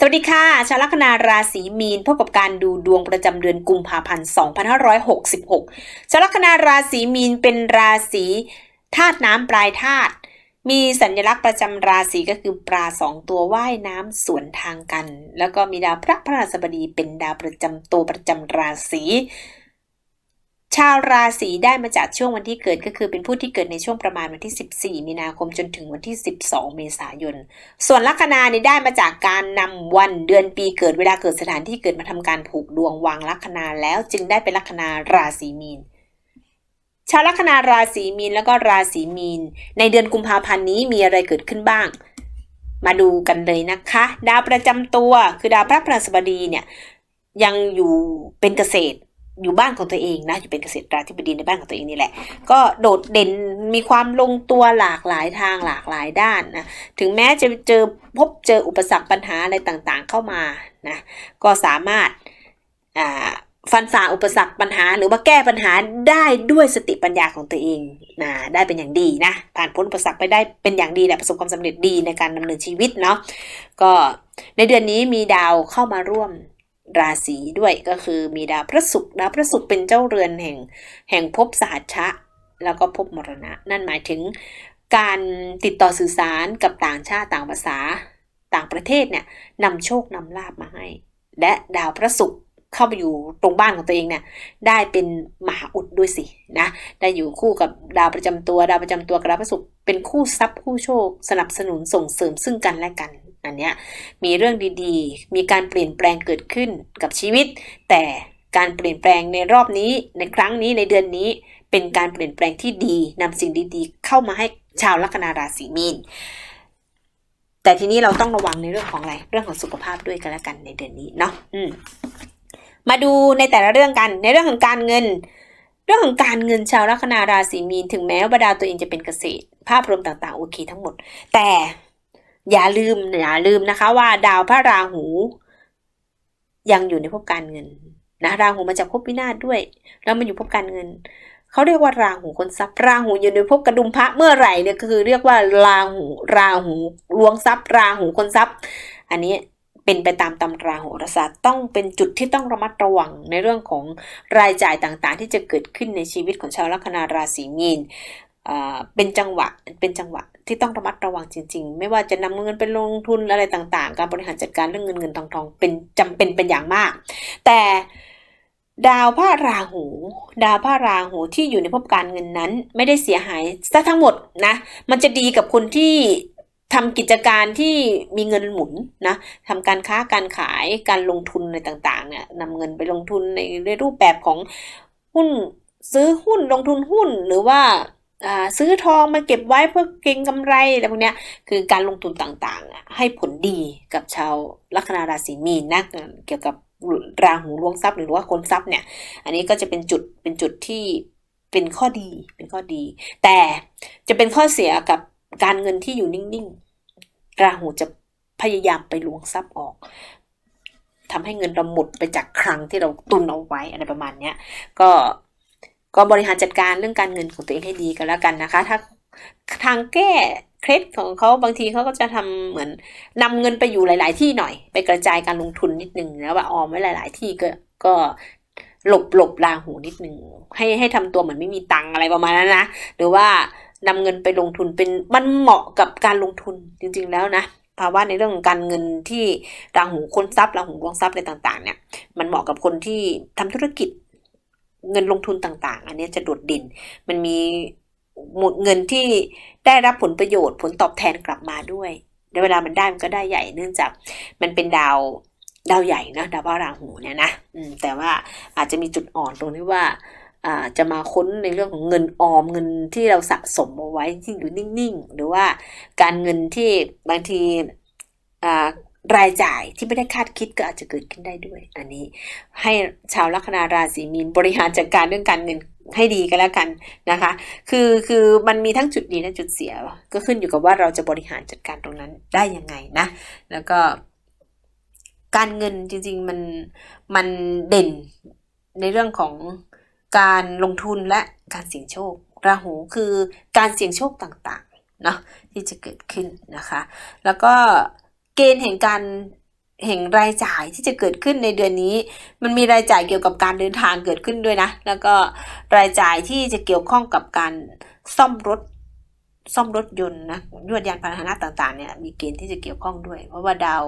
สวัสดีค่ะ ชาวลัคนาราศีมีนพบกับการดูดวงประจำเดือนกุมภาพันธ์ 2566 ชาวลัคนาราศีมีนเป็นราศีธาตุน้ำปลายธาตุ มีสัญลักษณ์ประจำราศีก็คือปลาสองตัวว่ายน้ำสวนทางกัน แล้วก็มีดาวพระพระราสบดีเป็นดาวประจำตัวประจำราศี ชาวราศีได้มาจากช่วงวันที่เกิดก็คือเป็นผู้ที่เกิดในช่วงประมาณวันที่ 14 มีนาคมจนถึงวันที่ 12 เมษายน ส่วนลัคนาเนี่ยได้มาจากการนำวันเดือนปีเกิดเวลาเกิดสถานที่เกิดมาทำการผูกดวงวางลัคนาแล้วจึงได้เป็นลัคนาราศีมีนชาวลัคนาราศีมีนแล้วก็ราศีมีน ในเดือนกุมภาพันธ์นี้มีอะไรเกิดขึ้นบ้าง มาดูกันเลยนะคะ ดาวประจำตัวคือดาวพระพฤหัสบดีเนี่ยยังอยู่เป็นเกษตร อยู่บ้านของตัวเองนะอยู่เป็นเกษตราธิบดีในบ้านของตัวเองนี่แหละ ก็โดดเด่นมีความลงตัวหลากหลายทางหลากหลายด้านนะถึงแม้จะเจอพบเจออุปสรรคปัญหาอะไรต่างๆเข้ามานะก็สามารถฟันฝ่าอุปสรรคปัญหาหรือว่าแก้ปัญหาได้ด้วยสติปัญญาของตัวเองนะได้เป็นอย่างดีนะผ่านพ้นอุปสรรคไปได้เป็นอย่างดีแหละประสบความสำเร็จดีในการดำเนินชีวิตเนาะก็ในเดือนนี้มีดาวเข้ามาร่วม ราศีด้วยก็คือมีดาวพระศุกร์ดาวพระศุกร์เป็นเจ้าเรือนแห่ง แห่งภพสหัชชะ แล้วก็ภพมรณะ นั่นหมายถึงการติดต่อสื่อสารกับต่างชาติต่างภาษา ต่างประเทศเนี่ยนำโชคนำลาบมาให้ และดาวพระศุกร์เข้าไปอยู่ตรงบ้านของตัวเองเนี่ยได้เป็นมหาอุดด้วยสินะได้อยู่คู่กับดาวประจำตัว ดาวประจำตัวกับดาวพระศุกร์เป็นคู่ทรัพย์คู่โชค สนับสนุนส่งเสริมซึ่งกันและกัน อันเนี้ยมีเรื่องดีๆ มีการเปลี่ยนแปลงเกิดขึ้นกับชีวิต แต่การเปลี่ยนแปลงในรอบนี้ในครั้งนี้ในเดือนนี้เป็นการเปลี่ยนแปลงที่ดีนำสิ่งดีๆ เข้ามาให้ชาวลัคนาราศีมีนแต่ทีนี้เราต้องระวังในเรื่องของอะไร เรื่องของสุขภาพด้วยกันแล้วกันในเดือนนี้เนาะอืมมาดูในแต่ละเรื่องกันในเรื่องของการเงิน เรื่องของการเงินชาวลัคนาราศีมีนถึงแม้ว่าดาวตัวเองจะเป็นเกษตร ภาพรวมต่างๆโอเคทั้งหมด แต่ อย่าลืมอย่าลืมนะคะว่าดาวพระราหู ยังอยู่ในภพการเงินนะราหูมาจากภพวินาศด้วย แล้วมันอยู่ภพการเงินเขาเรียกว่าราหูคนทรัพย์ราหูอยู่ในภพกระดุมพระเมื่อไหร่เนี่ยก็คือเรียกว่าราหูราหูลวงทรัพย์ ราหูคนทรัพย์ อันนี้เป็นไปตามตำราโหราศาสตร์ต้องเป็นจุดที่ต้องระมัดระวังในเรื่องของรายจ่ายต่างๆ ที่จะเกิดขึ้นในชีวิตของชาวลัคนาราศีมีน เป็นจังหวะเป็นจังหวะที่ต้องระมัดระวังจริง ๆ ไม่ว่าจะนำเงินไปลงทุนอะไรต่างๆ การบริหารจัดการเรื่องเงินเงินทองทองเป็นจำเป็นเป็นอย่างมาก แต่ดาวพระราหู ดาวพระราหูที่อยู่ในภพการเงินนั้น ไม่ได้เสียหายซะทั้งหมดนะ มันจะดีกับคนที่ทำกิจการที่มีเงินหมุนนะทำการค้าการขายการลงทุนอะไรต่างๆเนี่ยนำเงินไปลงทุนในรูปแบบของหุ้นซื้อหุ้นลงทุนหุ้นหรือว่า ซื้อทองมาเก็บไว้เพื่อเก็งกำไรอะไรพวกนี้คือการลงทุนต่างๆ ให้ผลดีกับชาวลัคนาราศีมีนนะเกี่ยวกับราหูลวงทรัพย์หรือว่าคนทรัพย์เนี่ย อันนี้ก็จะเป็นจุดเป็นจุดที่เป็นข้อดีเป็นข้อดี แต่จะเป็นข้อเสียกับการเงินที่อยู่นิ่งๆ ราหูจะพยายามไปลวงทรัพย์ออกทำให้เงินเราหมดไปจากครั้งที่เราตุนเอาไว้อะไรประมาณนี้ก็ ก็บริหารจัดการเรื่องการเงินของตัวเองให้ดีกันแล้วกันนะคะ ถ้าทางแก้เคล็ดของเขาบางทีเขาก็จะทำเหมือนนำเงินไปอยู่หลาย ๆ ที่หน่อย ไปกระจายการลงทุนนิดนึงแล้วว่าออมไว้หลาย ๆ ที่ก็ก็หลบหลบราหูนิดนึงให้ให้ทำตัวเหมือนไม่มีตังอะไรประมาณนั้นนะหรือว่านำเงินไปลงทุนเป็นมันเหมาะกับการลงทุนจริง ๆ แล้วนะภาวะในเรื่องของการเงินที่ราหูคนทรัพย์ราหูรวงทรัพย์อะไรต่าง ๆ เนี่ยมันเหมาะกับคนที่ทำธุรกิจ เงินลงทุนต่างๆ อันนี้จะโดดเด่น มันมีหมดเงินที่ได้รับผลประโยชน์ผลตอบแทนกลับมาด้วยในเวลามันได้มันก็ได้ใหญ่เนื่องจากมันเป็นดาวดาวใหญ่นะดาวพระราหูเนี่ยนะแต่ว่าอาจจะมีจุดอ่อนตรงที่ว่าจะมาค้นในเรื่องของเงินออมเงินที่เราสะสมเอาไว้ที่อยู่นิ่งๆ หรือว่าการเงินที่บางที รายจ่ายที่ไม่ได้คาดคิดก็อาจจะเกิดขึ้นได้ด้วย อันนี้ให้ชาวลัคนาราศีมีนบริหารจัดการเรื่องการเงินให้ดีกันแล้วกันนะคะ คือคือมันมีทั้งจุดดีและจุดเสีย ก็ขึ้นอยู่กับว่าเราจะบริหารจัดการตรงนั้นได้ยังไงนะ แล้วก็ การเงินจริง ๆ มันมันเด่นในเรื่องของการลงทุนและการเสี่ยงโชค ราหูคือการเสี่ยงโชคต่างๆเนาะที่จะเกิดขึ้นนะคะ แล้วก็ เกณฑ์แห่งการแห่งรายจ่ายที่จะเกิดขึ้นในเดือนนี้ มันมีรายจ่ายเกี่ยวกับการเดินทางเกิดขึ้นด้วยนะ แล้วก็รายจ่ายที่จะเกี่ยวข้องกับการซ่อมรถซ่อมรถยนต์นะยวดยานพาหนะต่างๆเนี่ยมีเกณฑ์ที่จะเกี่ยวข้องด้วย เพราะว่าดาว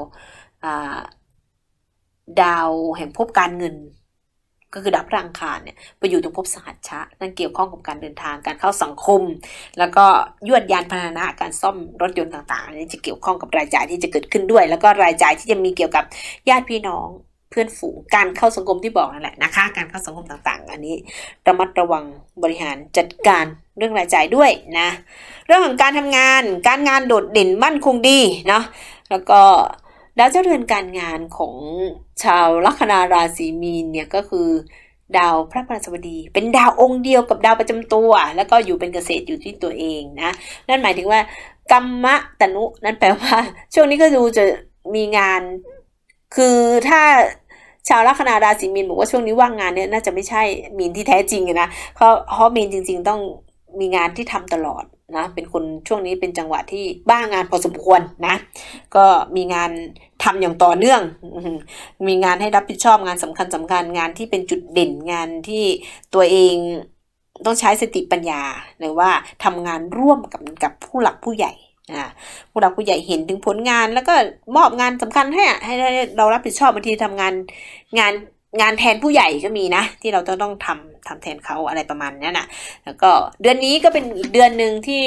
ดาวแห่งภพการเงิน ก็คือดาวพระอังคารเนี่ยไปอยู่ตรงภพสหัชชะ นั่นเกี่ยวข้องกับการเดินทางการเข้าสังคม แล้วก็ยวดยานพาหนะการซ่อมรถยนต์ต่างๆอันนี้จะเกี่ยวข้องกับรายจ่ายที่จะเกิดขึ้นด้วย แล้วก็รายจ่ายที่จะมีเกี่ยวกับญาติพี่น้องเพื่อนฝูงการเข้าสังคมที่บอกนั่นแหละนะคะ การเข้าสังคมต่างๆ อันนี้ระมัดระวังบริหารจัดการเรื่องรายจ่ายด้วยนะ เรื่องของการทำงาน การงานโดดเด่นมั่นคงดีเนาะแล้วก็ ดาวเจ้าเรือนการงานของชาวลัคนาราศีมีนเนี่ยก็คือ ดาวพระพฤหัสบดี เป็นดาวองค์เดียวกับดาวประจำตัว แล้วก็อยู่เป็นเกษตรอยู่ที่ตัวเองนะนั่นหมายถึงว่ากรรมะตนุนั่นแปลว่า ช่วงนี้ก็ดูจะมีงาน คือถ้าชาวลัคนาราศีมีนบอกว่าช่วงนี้ว่างงานเนี่ยน่าจะไม่ใช่มีนที่แท้จริงนะเพราะเพราะมีนจริง ๆ ต้องมีงานที่ทำตลอด นะเป็นคนช่วงนี้เป็นจังหวะที่บ้างานพอสมควรนะ ก็มีงานทำอย่างต่อเนื่อง มีงานให้รับผิดชอบงานสำคัญสำคัญงานที่เป็นจุดเด่นงานที่ตัวเองต้องใช้สติปัญญาหรือว่าทำงานร่วมกับกับผู้หลักผู้ใหญ่ผู้หลักผู้ใหญ่เห็นถึงผลงาน แล้วก็มอบงานสำคัญให้ให้ให้เรารับผิดชอบบางทีทำงานงาน งานแทนผู้ใหญ่ก็มีนะ ที่เราต้องต้องทำทำแทนเขาอะไรประมาณนี้นะแล้วก็เดือนนี้ก็เป็นอีกเดือนหนึ่งที่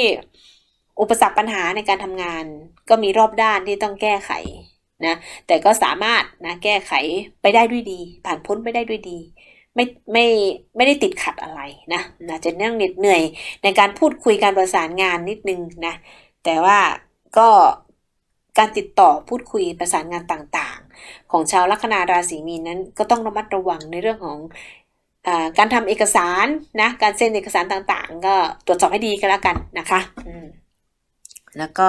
อุปสรรคปัญหาในการทำงาน ก็มีรอบด้านที่ต้องแก้ไขนะแต่ก็สามารถนะแก้ไขไปได้ด้วยดี ผ่านพ้นไปได้ด้วยดีไม่ไม่ไม่ได้ติดขัดอะไรนะนะจะนั่งเหน็ดเหนื่อยในการพูดคุยการประสานงานนิดนึงนะแต่ว่าก็การติดต่อพูดคุยประสานงานต่าง ของชาวลัคนาราศีมีนนั้นก็ต้องระมัดระวังในเรื่องของอการทำเอกสารนะการเซ็นเอกสารต่างๆ ก็ตรวจสอบให้ดีก็แล้วกันนะคะแล้วก็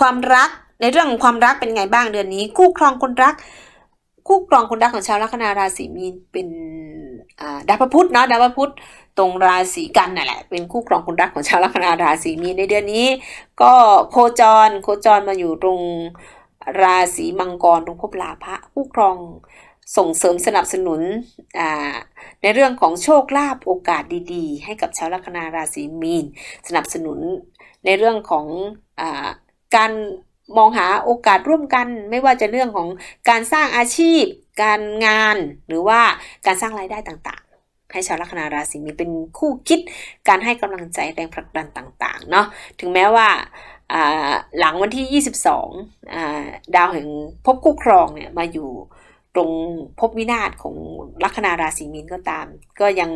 ความรักในเรื่องของความรักเป็นไงบ้างเดือนนี้ คู่ครองคนรัก คู่ครองคนรักของชาวลัคนาราศีมีนเป็นดาวพระพุธเนาะดาวพระพุธตรงราศีกันนั่นแหละเป็นคู่ครองคนรักของชาวลัคนาราศีมีนในเดือนนี้ ก็โคจรโคจรมาอยู่ตรง ราศีมังกรตรงภพลาภะคู่ครองส่งเสริมสนับสนุนในเรื่องของโชคลาภโอกาสดีๆ ให้กับชาวลัคนาราศีมีน สนับสนุนในเรื่องของอการมองหาโอกาสร่วมกัน ไม่ว่าจะเรื่องของการสร้างอาชีพ การงานหรือว่าการสร้างรายได้ต่างๆ ให้ชาวลัคนาราศีมีนเป็นคู่คิด การให้กำลังใจแรงผลักดันต่างๆเนาะถึงแม้ว่า หลังวันที่ 22 ดาวแห่งภพคู่ครองเนี่ยมาอยู่ตรงภพวินาศของลัคนาราศีมีนก็ตาม ก็ยัง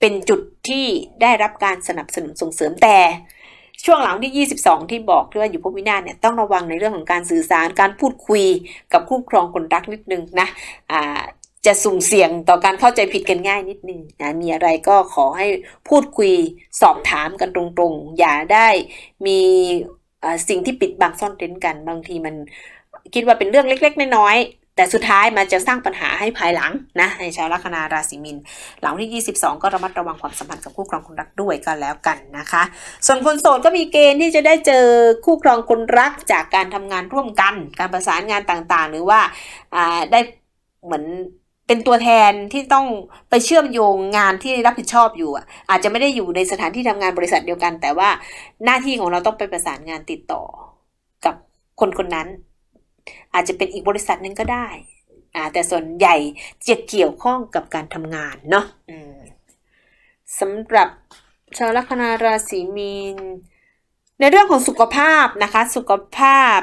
เป็นจุดที่ได้รับการสนับสนุนส่งเสริมแต่ ช่วงหลังที่ 22 ที่บอกที่ว่าอยู่ภพวินาศเนี่ยต้องระวังในเรื่องของการสื่อสารการพูดคุยกับคู่ครองคนรักนิดนึงนะจะสุ่มเสี่ยงต่อการเข้าใจผิดกันง่ายนิดนึงนะมีอะไรก็ขอให้พูดคุยสอบถามกันตรงๆ อย่าได้มี สิ่งที่ปิดบังซ่อนเร้นกัน บางทีมันคิดว่าเป็นเรื่องเล็ก ๆ น้อยๆแต่สุดท้ายมันจะสร้างปัญหาให้ภายหลังนะในชาวลัคนาราศีมีนหลังที่ 22 ก็ระมัดระวังความสัมพันธ์กับคู่ครองคนรักด้วยก็แล้วกันนะคะ ส่วนคนโสดก็มีเกณฑ์ที่จะได้เจอคู่ครองคนรักจากการทำงานร่วมกัน การประสานงานต่างๆ หรือว่าได้เหมือน เป็นตัวแทนที่ต้องไปเชื่อมโยงงานที่รับผิดชอบอยู่อะอาจจะไม่ได้อยู่ในสถานที่ทำงานบริษัทเดียวกัน แต่ว่าหน้าที่ของเราต้องไปประสานงานติดต่อกับคนคนนั้น อาจจะเป็นอีกบริษัทหนึ่งก็ได้อ่าแต่ส่วนใหญ่จะเกี่ยวข้องกับการทำงานเนาะสำหรับชาวลัคนาราศีมีน ในเรื่องของสุขภาพนะคะ สุขภาพ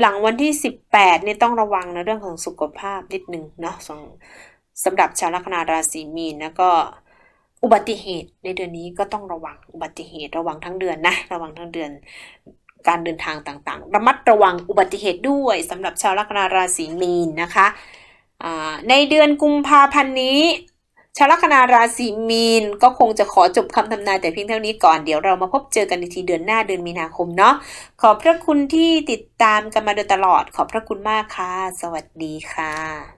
หลังวันที่ 18เนี่ยต้องระวังในเรื่องของสุขภาพนิดนึงเนาะสำสำหรับชาวลัคนาราศีมีนแล้วก็อุบัติเหตุในเดือนนี้ก็ต้องระวังอุบัติเหตุระวังทั้งเดือนนะระวังทั้งเดือนการเดินทางต่างๆ ระมัดระวังอุบัติเหตุด้วยสำหรับชาวลัคนาราศีมีนนะคะในเดือนกุมภาพันธ์นี้ ชาวลัคนาราศีมีนก็คงจะขอจบคำทำนายแต่เพียงเท่านี้ก่อนเดี๋ยวเรามาพบเจอกันในทีเดือนหน้าเดือนมีนาคมเนาะขอบพระคุณที่ติดตามกันมาโดยตลอด ขอบพระคุณมากค่ะ สวัสดีค่ะ